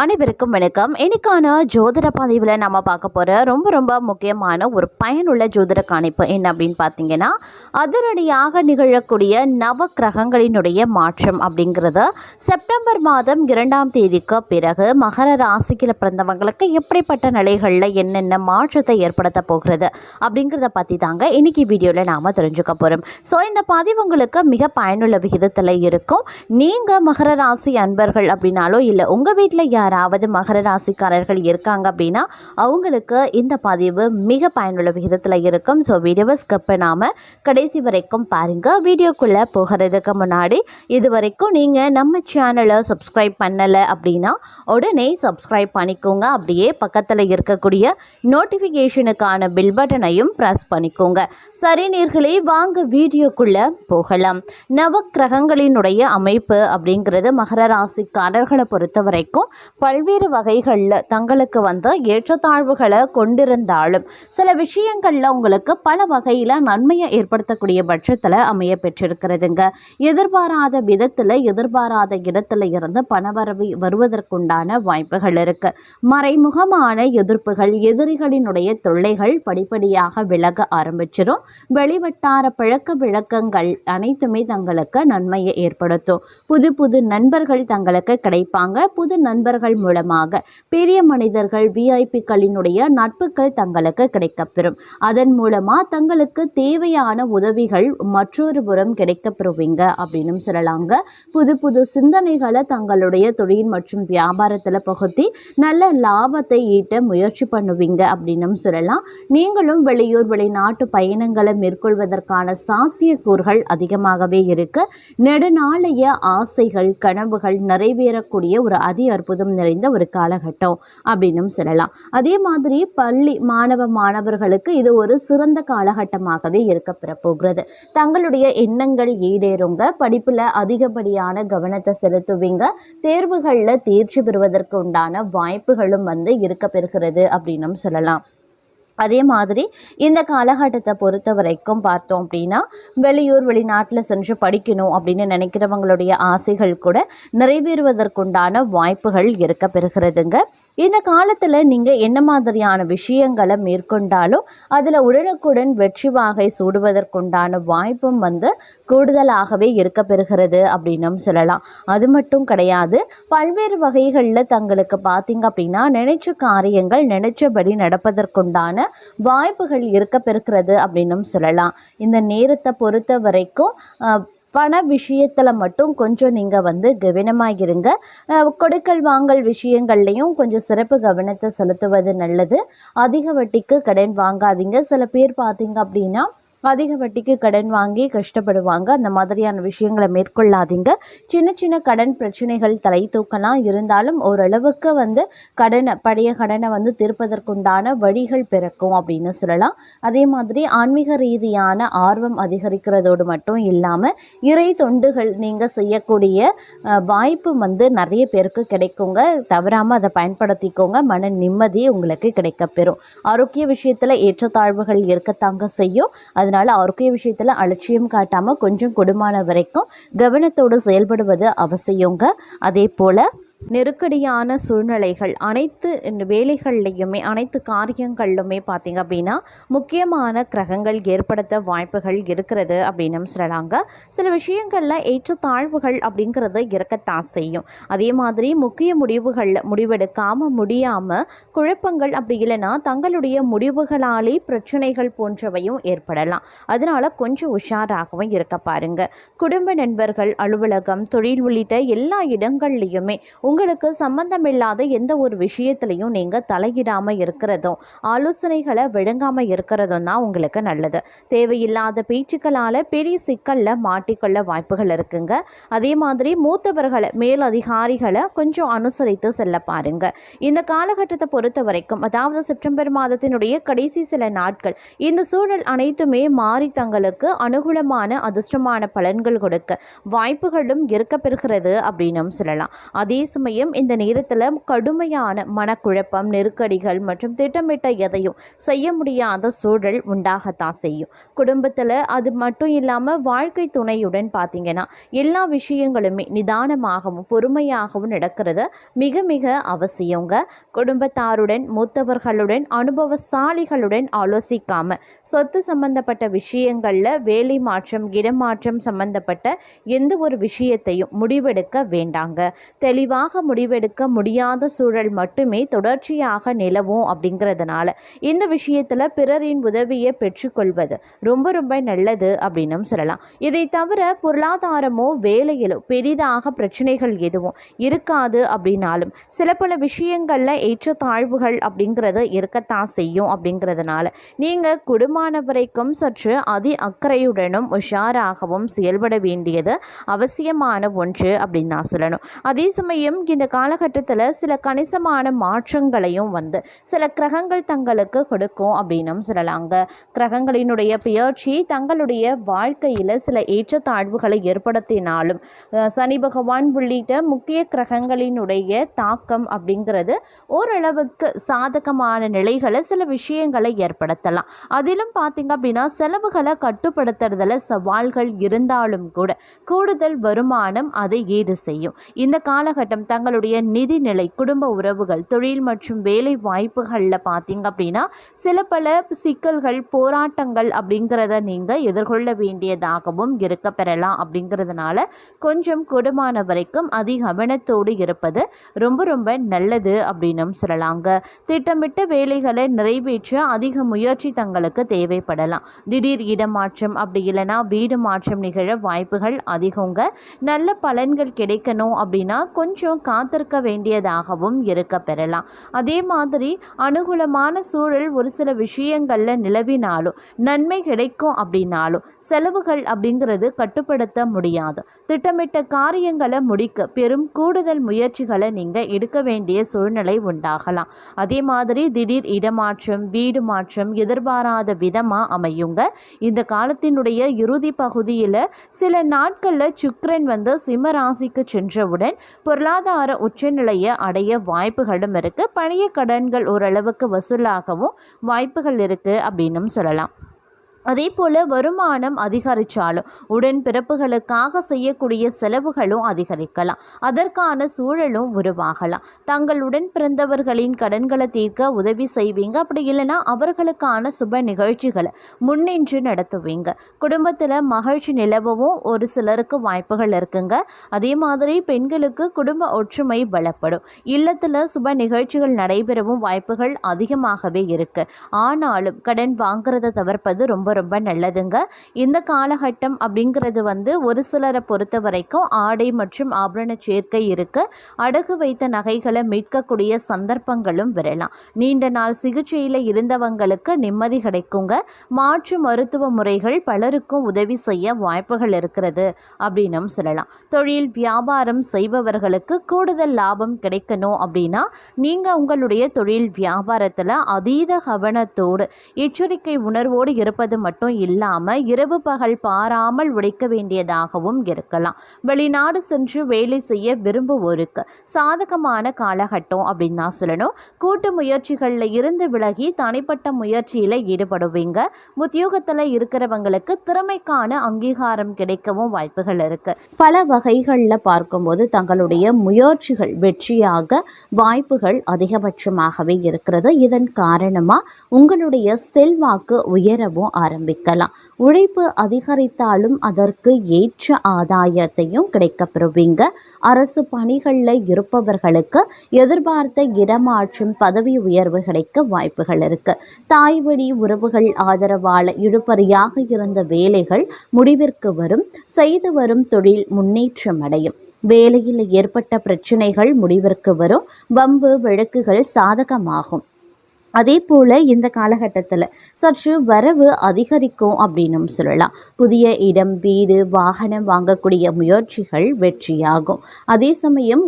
அனைவருக்கும் வணக்கம். இன்னைக்கான ஜோதிட பதிவில் நம்ம பார்க்க போகிற ரொம்ப ரொம்ப முக்கியமான ஒரு பயனுள்ள ஜோதிட காணிப்பு என்ன அப்படின்னு பார்த்தீங்கன்னா அதிரடியாக நிகழக்கூடிய நவ கிரகங்களினுடைய மாற்றம் அப்படிங்கிறது செப்டம்பர் மாதம் இரண்டாம் தேதிக்கு பிறகு மகர ராசிக்கில் பிறந்தவங்களுக்கு எப்படிப்பட்ட நிலைகளில் என்னென்ன மாற்றத்தை ஏற்படுத்த போகிறது அப்படிங்கிறத பற்றி தாங்க இன்னைக்கு வீடியோவில் நாம் தெரிஞ்சுக்க போகிறோம் ஸோ இந்த பதிவு உங்களுக்கு மிக பயனுள்ள விகிதத்தில் இருக்கும். நீங்கள் மகர ராசி அன்பர்கள் அப்படின்னாலோ இல்லை உங்கள் வீட்டில் யாராவது மகர ராசிக்காரர்கள் இருக்காங்க அப்படின்னா அவங்களுக்கு இந்த பதிவு மிக பயனுள்ள விகிதத்தில் இருக்கும். ஸோ வீடியோவை ஸ்கிப் பண்ணாமல் கடைசி வரைக்கும் பாருங்கள் வீடியோக்குள்ளே போகிறதுக்கு முன்னாடி இது வரைக்கும் நீங்கள் நம்ம சேனலை சப்ஸ்கிரைப் பண்ணலை அப்படின்னா உடனே சப்ஸ்கிரைப் பண்ணிக்கோங்க. அப்படியே பக்கத்தில் இருக்கக்கூடிய நோட்டிஃபிகேஷனுக்கான பில் பட்டனையும் ப்ரெஸ் பண்ணிக்கோங்க. சரி நீர்களே வாங்க வீடியோக்குள்ளே போகலாம். நவ கிரகங்களினுடைய அமைப்பு அப்படிங்கிறது மகர ராசிக்காரர்களை பொறுத்த வரைக்கும் பல்வேறு வகைகளில் தங்களுக்கு வந்து ஏற்றத்தாழ்வுகளை கொண்டிருந்தாலும் சில விஷயங்களில் உங்களுக்கு பல வகையில் நன்மையை ஏற்படுத்தக்கூடிய பட்சத்தில் அமைய பெற்றிருக்கிறதுங்க. எதிர்பாராத விதத்தில் எதிர்பாராத இடத்துல இருந்து பணவரவு வருவதற்குண்டான வாய்ப்புகள் இருக்கு. மறைமுகமான எதிர்ப்புகள் எதிரிகளினுடைய தொல்லைகள் படிப்படியாக விலக ஆரம்பிச்சிடும் வெளிவட்டார பழக்க விளக்கங்கள் அனைத்துமே தங்களுக்கு நன்மையை ஏற்படுத்தும். புது புது நண்பர்கள் தங்களுக்கு கிடைப்பாங்க. புது நண்பர்கள் மூலமாக பெரிய மனிதர்கள் விஐபிக்களினுடைய நட்புகள் தங்களுக்கு கிடைக்கப்பெறும். அதன் மூலமா தங்களுக்கு தேவையான உதவிகள் மற்றொரு புறம் கிடைக்கப்பெறுவீங்க அப்படின்னு சொல்லலாங்க. புது புது சிந்தனைகளை தங்களுடைய தொழில் மற்றும் வியாபாரத்தில் புகுத்தி நல்ல லாபத்தை ஈட்ட முயற்சி பண்ணுவீங்க அப்படின்னு சொல்லலாம். நீங்களும் வெளியூர் வெளிநாட்டு பயணங்களை மேற்கொள்வதற்கான சாத்தியக்கூறுகள் அதிகமாகவே இருக்கு. நெடுநாளைய ஆசைகள் கனவுகள் நிறைவேறக்கூடிய ஒரு அதி அற்புதம் நிறைந்த ஒரு காலகட்டம் அப்படின்னும் சொல்லலாம். அதே மாதிரி பள்ளி மாணவ மாணவர்களுக்கு இது ஒரு சிறந்த காலகட்டமாகவே இருக்கப்பெற போகிறது தங்களுடைய எண்ணங்கள் ஈடேறுங்க. படிப்புல அதிகப்படியான கவனத்தை செலுத்துவீங்க. தேர்வுகளில் தேர்ச்சி பெறுவதற்கு உண்டான வாய்ப்புகளும் வந்து இருக்க பெறுகிறது அப்படின்னும் சொல்லலாம். அதே மாதிரி இந்த காலகட்டத்தை பொறுத்த வரைக்கும் பார்த்தோம் அப்படின்னா வெளியூர் வெளிநாட்டில் சென்று படிக்கணும் அப்படின்னு நினைக்கிறவங்களுடைய ஆசைகள் கூட நிறைவேறுவதற்குண்டான வாய்ப்புகள் இருக்க பெறுகிறதுங்க இந்த காலத்தில் நீங்கள் என்ன மாதிரியான விஷயங்களை மேற்கொண்டாலும் அதில் உடனுக்குடன் வெற்றி வாகை சூடுவதற்குண்டான வாய்ப்பும் வந்து கூடுதலாகவே இருக்க பெறுகிறது அப்படின்னும் சொல்லலாம். அது மட்டும் கிடையாது பல்வேறு வகைகளில் தங்களுக்கு பார்த்தீங்க அப்படின்னா நினைச்ச காரியங்கள் நினைச்சபடி நடப்பதற்குண்டான வாய்ப்புகள் இருக்க பெறுகிறது அப்படின்னும் சொல்லலாம். இந்த நேரத்தை பொறுத்த வரைக்கும் பண விஷயத்தில் மட்டும் கொஞ்சம் நீங்கள் வந்து கவனமாக இருங்க அஹ், கொடுக்கல் வாங்கல் விஷயங்கள்லையும் கொஞ்சம் சிறப்பு கவனத்தை செலுத்துவது நல்லது. அதிக வட்டிக்கு கடன் வாங்காதீங்க. சில பேர் பார்த்தீங்க அப்படின்னா அதிக வட்டிக்கு கடன் வாங்கி கஷ்டப்படுவாங்க. அந்த மாதிரியான விஷயங்களை மேற்கொள்ளாதீங்க. சின்ன சின்ன கடன் பிரச்சனைகள் தலை தூக்கலாம் இருந்தாலும் ஓரளவுக்கு வந்து கடனை பழைய கடனை வந்து தீர்ப்பதற்குண்டான வழிகள் பிறக்கும் அப்படின்னு சொல்லலாம். அதே மாதிரி ஆன்மீக ரீதியான ஆர்வம் அதிகரிக்கிறதோடு மட்டும் இல்லாமல் இறை தொண்டுகள் நீங்கள் செய்யக்கூடிய வாய்ப்பு வந்து நிறைய பேருக்கு கிடைக்குங்க. தவறாமல் அதை பயன்படுத்திக்கோங்க. மன நிம்மதி உங்களுக்கு கிடைக்கப்பெறும். ஆரோக்கிய விஷயத்தில் ஏற்றத்தாழ்வுகள் இருக்கத்தாங்க செய்யும். அது அதனால ஆரோக்கிய விஷயத்தில் அலட்சியம் காட்டாமல் கொஞ்சம் கொடுமான வரைக்கும் கவனத்தோடு செயல்படுவது அவசியங்க. அதே போல் நெருக்கடியான சூழ்நிலைகள் அனைத்து வேலைகள்லையுமே அனைத்து காரியங்கள்லுமே பார்த்தீங்க அப்படின்னா முக்கியமான கிரகங்கள் ஏற்படுத்த வாய்ப்புகள் இருக்கிறது அப்படின்னு சொல்லலாங்க. சில விஷயங்களில் ஏற்றத்தாழ்வுகள் அப்படிங்கிறது இருக்கத்தான் செய்யும். அதே மாதிரி முக்கிய முடிவுகளில் முடிவெடுக்காமல் முடியாமல் குழப்பங்கள் அப்படி இல்லைன்னா தங்களுடைய முடிவுகளாலே பிரச்சனைகள் போன்றவையும் ஏற்படலாம். அதனால கொஞ்சம் உஷாராகவும் இருக்க பாருங்க. குடும்ப நண்பர்கள் அலுவலகம் தொழில் உள்ளிட்ட எல்லா இடங்கள்லையுமே உங்களுக்கு சம்பந்தமில்லாத எந்த ஒரு விஷயத்துலையும் நீங்கள் தலையிடாமல் இருக்கிறதும் ஆலோசனைகளை விழுங்காமல் இருக்கிறதும் தான் உங்களுக்கு நல்லது. தேவையில்லாத பேச்சுக்களால் பெரிய சிக்கலில் மாட்டிக்கொள்ள வாய்ப்புகள் இருக்குங்க. அதே மாதிரி மூத்தவர்களை மேலதிகாரிகளை கொஞ்சம் அனுசரித்து செல்ல பாருங்க. இந்த காலகட்டத்தை பொறுத்த வரைக்கும் அதாவது செப்டம்பர் மாதத்தினுடைய கடைசி சில நாட்கள் இந்த சூழல் அனைத்துமே மாறி தங்களுக்கு அனுகூலமான அதிர்ஷ்டமான பலன்கள் கொடுக்க வாய்ப்புகளும் இருக்க பெறுகிறது அப்படின்னும் சொல்லலாம். அதே சமயம் இந்த நேரத்தில் கடுமையான மனக்குழப்பம் நெருக்கடிகள் மற்றும் திட்டமிட்ட எதையும் செய்ய முடியாத சூழல் உண்டாகத்தான் செய்யும். குடும்பத்தில் அது மட்டும் இல்லாமல் வாழ்க்கை துணையுடன் பார்த்தீங்கன்னா எல்லா விஷயங்களுமே நிதானமாகவும் பொறுமையாகவும் நடக்கிறது மிக மிக அவசியங்க. குடும்பத்தாருடன் மூத்தவர்களுடன் அனுபவசாலிகளுடன் ஆலோசிக்காம சொத்து சம்பந்தப்பட்ட விஷயங்களில் வேலை மாற்றம் இடமாற்றம் சம்பந்தப்பட்ட எந்த ஒரு விஷயத்தையும் முடிவெடுக்க வேண்டாங்க. தெளிவாக முடிவெடுக்க முடியாத சூழல் மட்டுமே தொடர்ச்சியாக நிலவும் அப்படிங்கிறதுனால இந்த விஷயத்தில் பிறரின் உதவியை பெற்றுக்கொள்வது ரொம்ப ரொம்ப நல்லது அப்படின்னும் சொல்லலாம். இதை தவிர பொருளாதாரமோ வேலையிலோ பெரிதாக பிரச்சனைகள் எதுவும் இருக்காது அப்படின்னாலும் சில பல விஷயங்களில் ஏற்றத்தாழ்வுகள் அப்படிங்கிறது இருக்கத்தான் செய்யும் அப்படிங்கிறதுனால நீங்கள் குடும்பமான வரைக்கும் சற்று அதி அக்கறையுடனும் உஷாராகவும் செயல்பட வேண்டியது அவசியமான ஒன்று அப்படின்னு நான் சொல்லணும். அதே சமயம் இந்த காலகட்டத்தில் சில கணிசமான மாற்றங்களையும் வந்து சில கிரகங்கள் தங்களுக்கு கொடுக்கும் அப்படின்னும் சொல்லலாங்க. கிரகங்களினுடைய பெயர்ச்சி தங்களுடைய வாழ்க்கையில் சில ஏற்றத்தாழ்வுகளை ஏற்படுத்தினாலும் சனி பகவான் உள்ளிட்ட முக்கிய கிரகங்களினுடைய தாக்கம் அப்படிங்கிறது ஓரளவுக்கு சாதகமான நிலைகளை சில விஷயங்களை ஏற்படுத்தலாம். அதிலும் பார்த்தீங்க அப்படின்னா செலவுகளை கட்டுப்படுத்துறதுல சவால்கள் இருந்தாலும் கூட கூடுதல் வருமானம் அதை ஈடு செய்யும். இந்த காலகட்டம் தங்களுடைய நிதிநிலை குடும்ப உறவுகள் தொழில் மற்றும் வேலை வாய்ப்புகளில் பார்த்தீங்க அப்படின்னா சில பல சிக்கல்கள் போராட்டங்கள் அப்படிங்கிறத நீங்கள் எதிர்கொள்ள வேண்டியதாகவும் இருக்க பெறலாம் அப்படிங்கிறதுனால கொஞ்சம் கூடுமான வரைக்கும் அதி கவனத்தோடு இருப்பது ரொம்ப ரொம்ப நல்லது அப்படின்னும் சொல்லலாங்க. திட்டமிட்ட வேலைகளை நிறைவேற்ற அதிக முயற்சி தங்களுக்கு தேவைப்படலாம். திடீர் இடமாற்றம் அப்படி இல்லைன்னா வீடு மாற்றம் நிகழ வாய்ப்புகள் அதிகங்க. நல்ல பலன்கள் கிடைக்கணும் அப்படின்னா கொஞ்சம் காத்திருக்க வேண்டியதாகவும் இருக்க பெறலாம் அதே மாதிரி அனுகூலமான சூழல் ஒரு சில விஷயங்களில் நிலவினாலும் நன்மை கிடைக்கும் அப்படின்னாலும் செலவுகள் அப்படிங்கிறது கட்டுப்படுத்த முடியாது. திட்டமிட்ட காரியங்களை முடிக்க பெரும் கூடுதல் முயற்சிகளை நீங்கள் எடுக்க வேண்டிய சூழ்நிலை உண்டாகலாம். அதே மாதிரி திடீர் இடமாற்றம் வீடு மாற்றம் எதிர்பாராத விதமாக அமையுங்க. இந்த காலத்தினுடைய இறுதி பகுதியில் சில நாட்களில் சுக்கரன் வந்து சிம்ம ராசிக்கு சென்றவுடன் பொருளாதார உச்சநிலையை அடைய வாய்ப்புகளும் இருக்குது பழைய கடன்கள் ஓரளவுக்கு வசூலாகவும் வாய்ப்புகள் இருக்குது அப்படின்னும் சொல்லலாம். அதே போல் வருமானம் அதிகரித்தாலும் உடன் பிறப்புகளுக்காக செய்யக்கூடிய செலவுகளும் அதிகரிக்கலாம். அதற்கான சூழலும் உருவாகலாம். தங்கள் உடன் பிறந்தவர்களின் கடன்களை தீர்க்க உதவி செய்வீங்க. அப்படி இல்லைன்னா அவர்களுக்கான சுப நிகழ்ச்சிகளை முன்னின்று நடத்துவீங்க. குடும்பத்தில் மகிழ்ச்சி நிலவவும் ஒரு சிலருக்கு வாய்ப்புகள் இருக்குங்க. அதே மாதிரி பெண்களுக்கு குடும்ப ஒற்றுமை பலப்படும். இல்லத்தில் சுப நிகழ்ச்சிகள் நடைபெறவும் வாய்ப்புகள் அதிகமாகவே இருக்கு. ஆனாலும் கடன் வாங்குறதை தவிர்ப்பது ரொம்ப ரொம்ப நல்லதுங்க. இந்த காலகட்டம் அப்படிங்கிறது வந்து ஒரு சிலரை பொறுத்த வரைக்கும் ஆடை மற்றும் ஆபரண சேர்க்கை இருக்கு. அடகு வைத்த நகைகளை மீட்கக்கூடிய சந்தர்ப்பங்களும் வரலாம். நீண்ட நாள் சிகிச்சையில் இருந்தவங்களுக்கு நிம்மதி கிடைக்குங்க. மாற்று மருத்துவ முறைகள் பலருக்கும் உதவி செய்ய வாய்ப்புகள் இருக்கிறது அப்படின்னும் சொல்லலாம். தொழில் வியாபாரம் செய்பவர்களுக்கு கூடுதல் லாபம் கிடைக்கணும் அப்படின்னா நீங்கள் உங்களுடைய தொழில் வியாபாரத்தில் அதீத கவனத்தோடு எச்சரிக்கை உணர்வோடு இருப்பது மட்டும் இல்லாமல் இரவு பகல் பாராமல் உழைக்க வேண்டியதாகவும் இருக்கலாம். வெளிநாடு சென்று வேலை செய்ய விரும்புவோருக்கு சாதகமான காலகட்டம் அப்படின்னு தான் சொல்லணும். கூட்டு முயற்சிகளில் இருந்து விலகி தனிப்பட்ட முயற்சியில் ஈடுபடுவீங்க. உத்தியோகத்தில் இருக்கிறவங்களுக்கு திறமைக்கான அங்கீகாரம் கிடைக்கவும் வாய்ப்புகள் இருக்கு. பல வகைகளில் பார்க்கும்போது தங்களுடைய முயற்சிகள் வெற்றியாக வாய்ப்புகள் அதிகபட்சமாகவே இருக்கிறது. இதன் காரணமாக உங்களுடைய செல்வாக்கு உயரவும் ஆரம்பிக்கலாம். உழைப்பு அதிகரித்தாலும் அதற்கு ஏற்ற ஆதாயத்தையும் கிடைக்கப்பெறுவீங்க. அரசு பணிகளில் இருப்பவர்களுக்கு எதிர்பார்த்த இடமாற்றும் பதவி உயர்வு கிடைக்க வாய்ப்புகள் இருக்கு. தாய் வழி உறவுகள் ஆதரவால் இழுபறியாக இருந்த வேலைகள் முடிவிற்கு வரும். செய்து வரும் தொழில் முன்னேற்றம் அடையும். வேலையில் ஏற்பட்ட பிரச்சனைகள் முடிவிற்கு வரும். வம்பு வழக்குகள் சாதகமாகும். அதே போல் இந்த காலகட்டத்தில் சற்று வரவு அதிகரிக்கும் அப்படின்னும் சொல்லலாம். புதிய இடம் வீடு வாகனம் வாங்கக்கூடிய முயற்சிகள் வெற்றியாகும். அதே சமயம்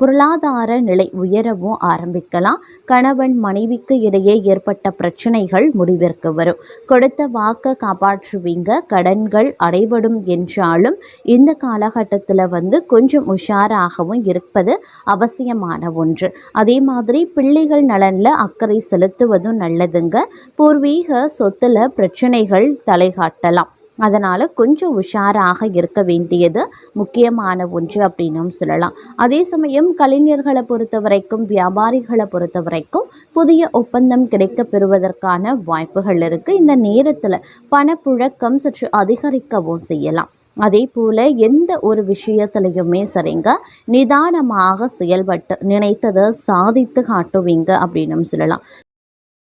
பொருளாதார நிலை உயரவும் ஆரம்பிக்கலாம். கணவன் மனைவிக்கு இடையே ஏற்பட்ட பிரச்சனைகள் முடிவிற்கு வரும். கொடுத்த வாக்கை காப்பாற்றுவீங்க கடன்கள் அடைபடும் என்றாலும் இந்த காலகட்டத்தில் வந்து கொஞ்சம் உஷாராகவும் இருப்பது அவசியமான ஒன்று. அதே மாதிரி பிள்ளைகள் நலனில் அக்கறை செலுத்துவதும் நல்லதுங்க. பூர்வீக சொத்துல பிரச்சனைகள் தலைகாட்டலாம். அதனால் கொஞ்சம் உஷாராக இருக்க வேண்டியது முக்கியமான ஒன்று அப்படின்னும் சொல்லலாம். அதே சமயம் கலைஞர்களை பொறுத்த வரைக்கும் வியாபாரிகளை பொறுத்த வரைக்கும் புதிய ஒப்பந்தம் கிடைக்க பெறுவதற்கான வாய்ப்புகள் இருக்குது இந்த நேரத்தில் பணப்புழக்கம் சற்று அதிகரிக்கவும் செய்யலாம். அதே போல் எந்த ஒரு விஷயத்துலையுமே சரிங்க நிதானமாக செயல்பட்டு நினைத்ததை சாதித்து காட்டுவீங்க அப்படின்னும் சொல்லலாம்.